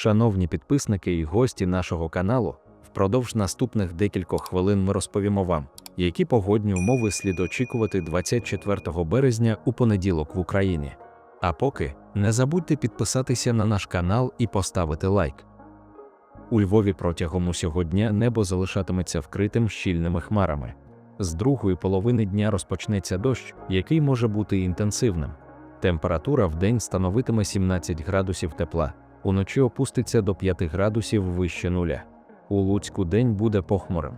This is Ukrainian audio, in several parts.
Шановні підписники і гості нашого каналу, впродовж наступних декількох хвилин ми розповімо вам, які погодні умови слід очікувати 24 березня у понеділок в Україні. А поки не забудьте підписатися на наш канал і поставити лайк. У Львові протягом усього дня небо залишатиметься вкритим щільними хмарами. З другої половини дня розпочнеться дощ, який може бути інтенсивним. Температура в день становитиме 17 градусів тепла, уночі опуститься до 5 градусів вище нуля. У Луцьку день буде похмурим.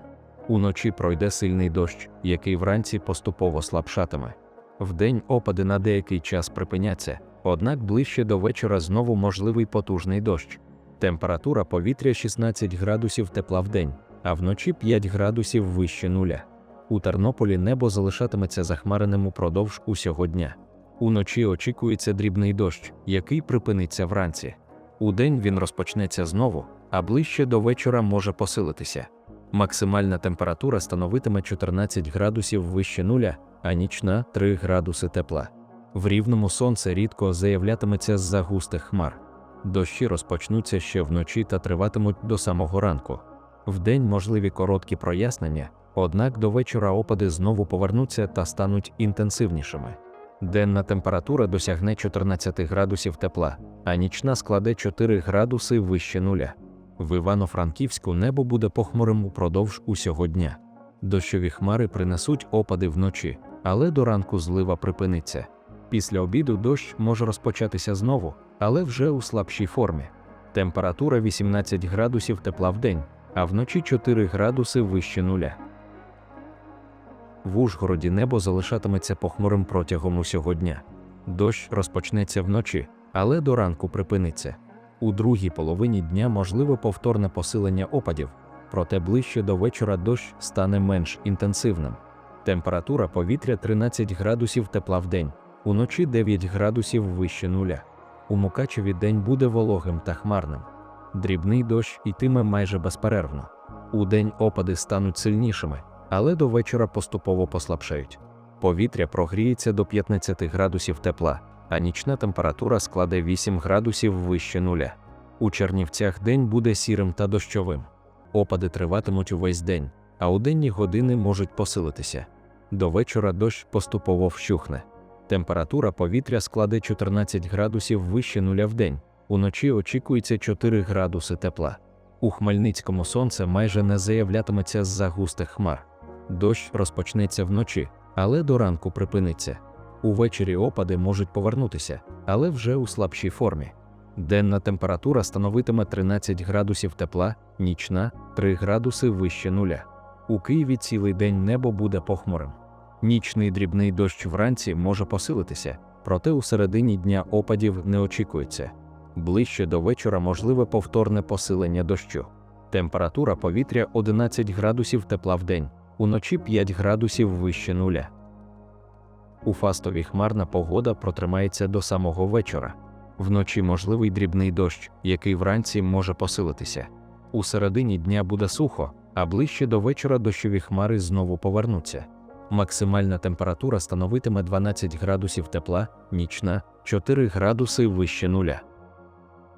Уночі пройде сильний дощ, який вранці поступово слабшатиме. Вдень опади на деякий час припиняться, однак ближче до вечора знову можливий потужний дощ. Температура повітря 16 градусів тепла в день, а вночі 5 градусів вище нуля. У Тернополі небо залишатиметься захмареним упродовж усього дня. Уночі очікується дрібний дощ, який припиниться вранці. Удень він розпочнеться знову, а ближче до вечора може посилитися. Максимальна температура становитиме 14 градусів вище нуля, а нічна 3 градуси тепла. В рівному сонце рідко заявлятиметься з-за густих хмар. Дощі розпочнуться ще вночі та триватимуть до самого ранку. Вдень можливі короткі прояснення, однак до вечора опади знову повернуться та стануть інтенсивнішими. Денна температура досягне 14 градусів тепла, а нічна складе 4 градуси вище нуля. В Івано-Франківську небо буде похмурим упродовж усього дня. Дощові хмари принесуть опади вночі, але до ранку злива припиниться. Після обіду дощ може розпочатися знову, але вже у слабшій формі. Температура 18 градусів тепла в день, а вночі 4 градуси вище нуля. В Ужгороді небо залишатиметься похмурим протягом усього дня. Дощ розпочнеться вночі, але до ранку припиниться. У другій половині дня можливе повторне посилення опадів, проте ближче до вечора дощ стане менш інтенсивним. Температура повітря 13 градусів тепла в день, уночі 9 градусів вище нуля. У Мукачеві день буде вологим та хмарним. Дрібний дощ йтиме майже безперервно. Удень опади стануть сильнішими, але до вечора поступово послабшають. Повітря прогріється до 15 градусів тепла, а нічна температура складе 8 градусів вище нуля. У Чернівцях день буде сірим та дощовим. Опади триватимуть увесь день, а у денні години можуть посилитися. До вечора дощ поступово вщухне. Температура повітря складе 14 градусів вище нуля в день, уночі очікується 4 градуси тепла. У Хмельницькому сонце майже не заявлятиметься з-за густих хмар. Дощ розпочнеться вночі, але до ранку припиниться. Увечері опади можуть повернутися, але вже у слабшій формі. Денна температура становитиме 13 градусів тепла, нічна 3 градуси вище нуля. У Києві цілий день небо буде похмурим. Нічний дрібний дощ вранці може посилитися, проте у середині дня опадів не очікується. Ближче до вечора можливе повторне посилення дощу. Температура повітря 11 градусів тепла в день, уночі 5 градусів вище нуля. У фастові хмарна погода протримається до самого вечора. Вночі можливий дрібний дощ, який вранці може посилитися. У середині дня буде сухо, а ближче до вечора дощові хмари знову повернуться. Максимальна температура становитиме 12 градусів тепла, нічна 4 градуси вище нуля.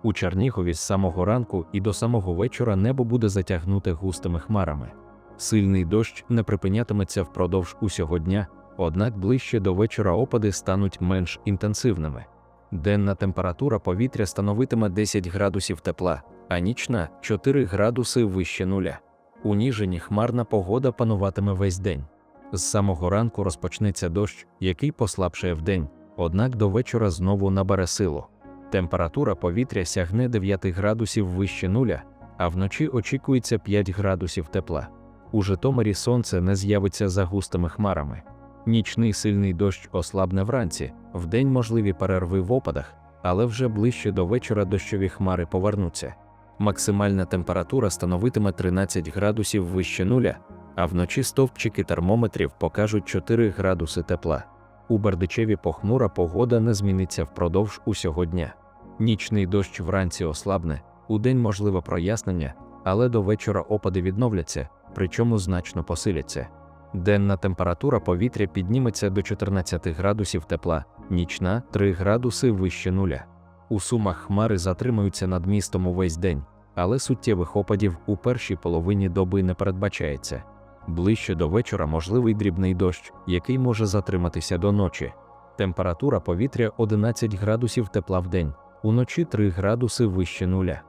У Чернігові з самого ранку і до самого вечора небо буде затягнуте густими хмарами. Сильний дощ не припинятиметься впродовж усього дня, однак ближче до вечора опади стануть менш інтенсивними. Денна температура повітря становитиме 10 градусів тепла, а нічна 4 градуси вище нуля. У Ніжині хмарна погода пануватиме весь день. З самого ранку розпочнеться дощ, який послабшає вдень, однак до вечора знову набере силу. Температура повітря сягне 9 градусів вище нуля, а вночі очікується 5 градусів тепла. У Житомирі сонце не з'явиться за густими хмарами. Нічний сильний дощ ослабне вранці, вдень можливі перерви в опадах, але вже ближче до вечора дощові хмари повернуться. Максимальна температура становитиме 13 градусів вище нуля, а вночі стовпчики термометрів покажуть 4 градуси тепла. У Бердичеві похмура погода не зміниться впродовж усього дня. Нічний дощ вранці ослабне, удень можливе прояснення, але до вечора опади відновляться, причому значно посиляться. Денна температура повітря підніметься до 14 градусів тепла, нічна 3 градуси вище нуля. У сумах хмари затримуються над містом увесь день, але суттєвих опадів у першій половині доби не передбачається. Ближче до вечора можливий дрібний дощ, який може затриматися до ночі. Температура повітря 11 градусів тепла в день, уночі 3 градуси вище нуля.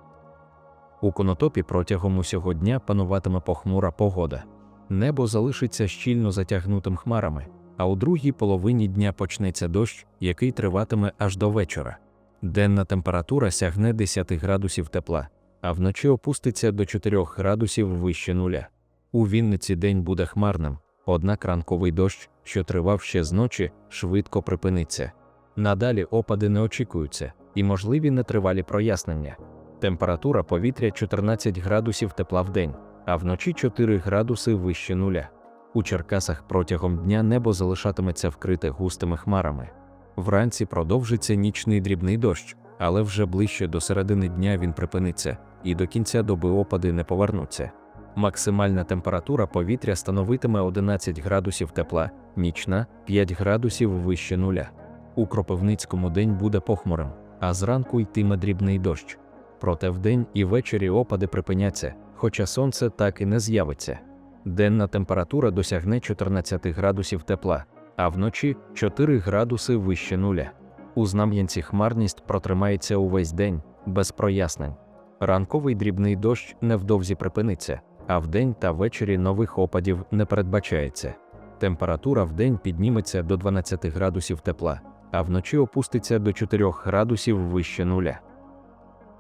У конотопі протягом усього дня пануватиме похмура погода. Небо залишиться щільно затягнутим хмарами, а у другій половині дня почнеться дощ, який триватиме аж до вечора. Денна температура сягне 10 градусів тепла, а вночі опуститься до 4 градусів вище нуля. У Вінниці день буде хмарним, однак ранковий дощ, що тривав ще з ночі, швидко припиниться. Надалі опади не очікуються, і можливі нетривалі прояснення. Температура повітря 14 градусів тепла в день, а вночі 4 градуси вище нуля. У Черкасах протягом дня небо залишатиметься вкрите густими хмарами. Вранці продовжиться нічний дрібний дощ, але вже ближче до середини дня він припиниться, і до кінця доби опади не повернуться. Максимальна температура повітря становитиме 11 градусів тепла, нічна 5 градусів вище нуля. У Кропивницькому день буде похмурим, а зранку йтиме дрібний дощ. Проте вдень і ввечері опади припиняться, хоча сонце так і не з'явиться. Денна температура досягне 14 градусів тепла, а вночі 4 градуси вище нуля. У Знам'янці хмарність протримається увесь день, без прояснень. Ранковий дрібний дощ невдовзі припиниться, а вдень та ввечері нових опадів не передбачається. Температура вдень підніметься до 12 градусів тепла, а вночі опуститься до 4 градусів вище нуля.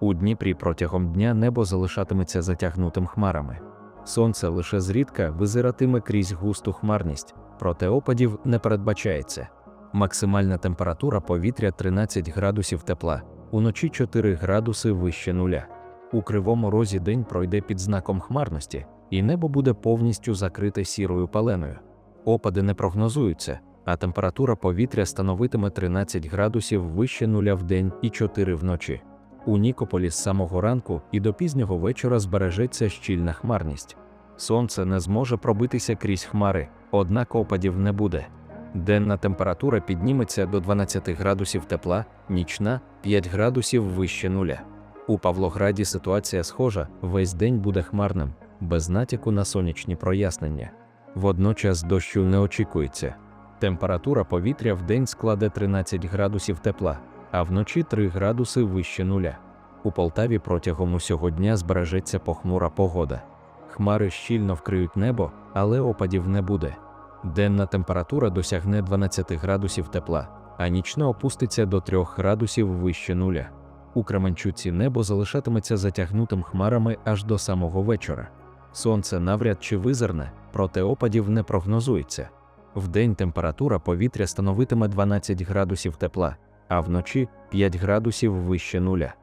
У Дніпрі протягом дня небо залишатиметься затягнутим хмарами. Сонце лише зрідка визиратиме крізь густу хмарність, проте опадів не передбачається. Максимальна температура повітря 13 градусів тепла, уночі 4 градуси вище нуля. У кривому розі день пройде під знаком хмарності, і небо буде повністю закрите сірою паленою. Опади не прогнозуються, а температура повітря становитиме 13 градусів вище нуля в день і 4 вночі. У Нікополі з самого ранку і до пізнього вечора збережеться щільна хмарність. Сонце не зможе пробитися крізь хмари, однак опадів не буде. Денна температура підніметься до 12 градусів тепла, нічна 5 градусів вище нуля. У Павлограді ситуація схожа, весь день буде хмарним, без натяку на сонячні прояснення. Водночас дощу не очікується. Температура повітря в день складе 13 градусів тепла, а вночі 3 градуси вище нуля. У Полтаві протягом усього дня збережеться похмура погода. Хмари щільно вкриють небо, але опадів не буде. Денна температура досягне 12 градусів тепла, а нічна опуститься до 3 градусів вище нуля. У Кременчуці небо залишатиметься затягнутим хмарами аж до самого вечора. Сонце навряд чи визирне, проте опадів не прогнозується. Вдень температура повітря становитиме 12 градусів тепла, а вночі 5 градусів вище нуля.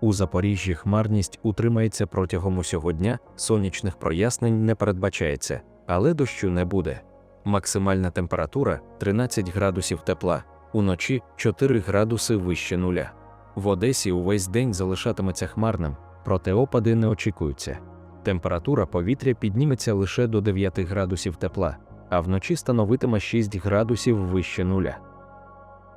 У Запоріжжі хмарність утримається протягом усього дня, сонячних прояснень не передбачається, але дощу не буде. Максимальна температура 13 градусів тепла, уночі 4 градуси вище нуля. В Одесі увесь день залишатиметься хмарним, проте опади не очікуються. Температура повітря підніметься лише до 9 градусів тепла, а вночі становитиме 6 градусів вище нуля.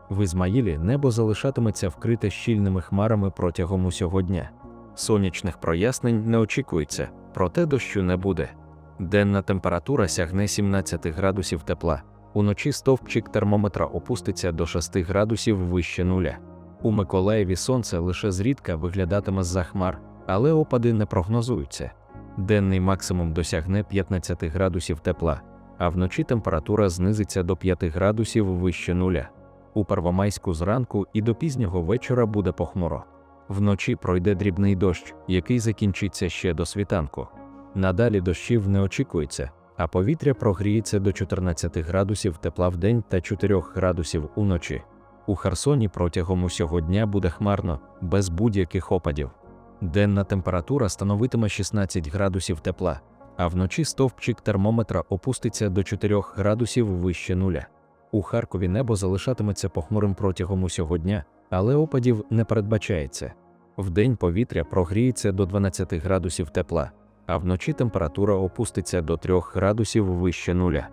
В Ізмаїлі небо залишатиметься вкрите щільними хмарами протягом усього дня. Сонячних прояснень не очікується, проте дощу не буде. Денна температура сягне 17 градусів тепла, уночі стовпчик термометра опуститься до 6 градусів вище нуля. У Миколаєві сонце лише зрідка виглядатиме з-за хмар, але опади не прогнозуються. Денний максимум досягне 15 градусів тепла, а вночі температура знизиться до 5 градусів вище нуля. У Первомайську зранку і до пізнього вечора буде похмуро. Вночі пройде дрібний дощ, який закінчиться ще до світанку. Надалі дощів не очікується, а повітря прогріється до 14 градусів тепла в день та 4 градусів уночі. У Херсоні протягом усього дня буде хмарно, без будь-яких опадів. Денна температура становитиме 16 градусів тепла, а вночі стовпчик термометра опуститься до 4 градусів вище нуля. У Харкові небо залишатиметься похмурим протягом усього дня, але опадів не передбачається. Вдень повітря прогріється до 12 градусів тепла, а вночі температура опуститься до 3 градусів вище нуля.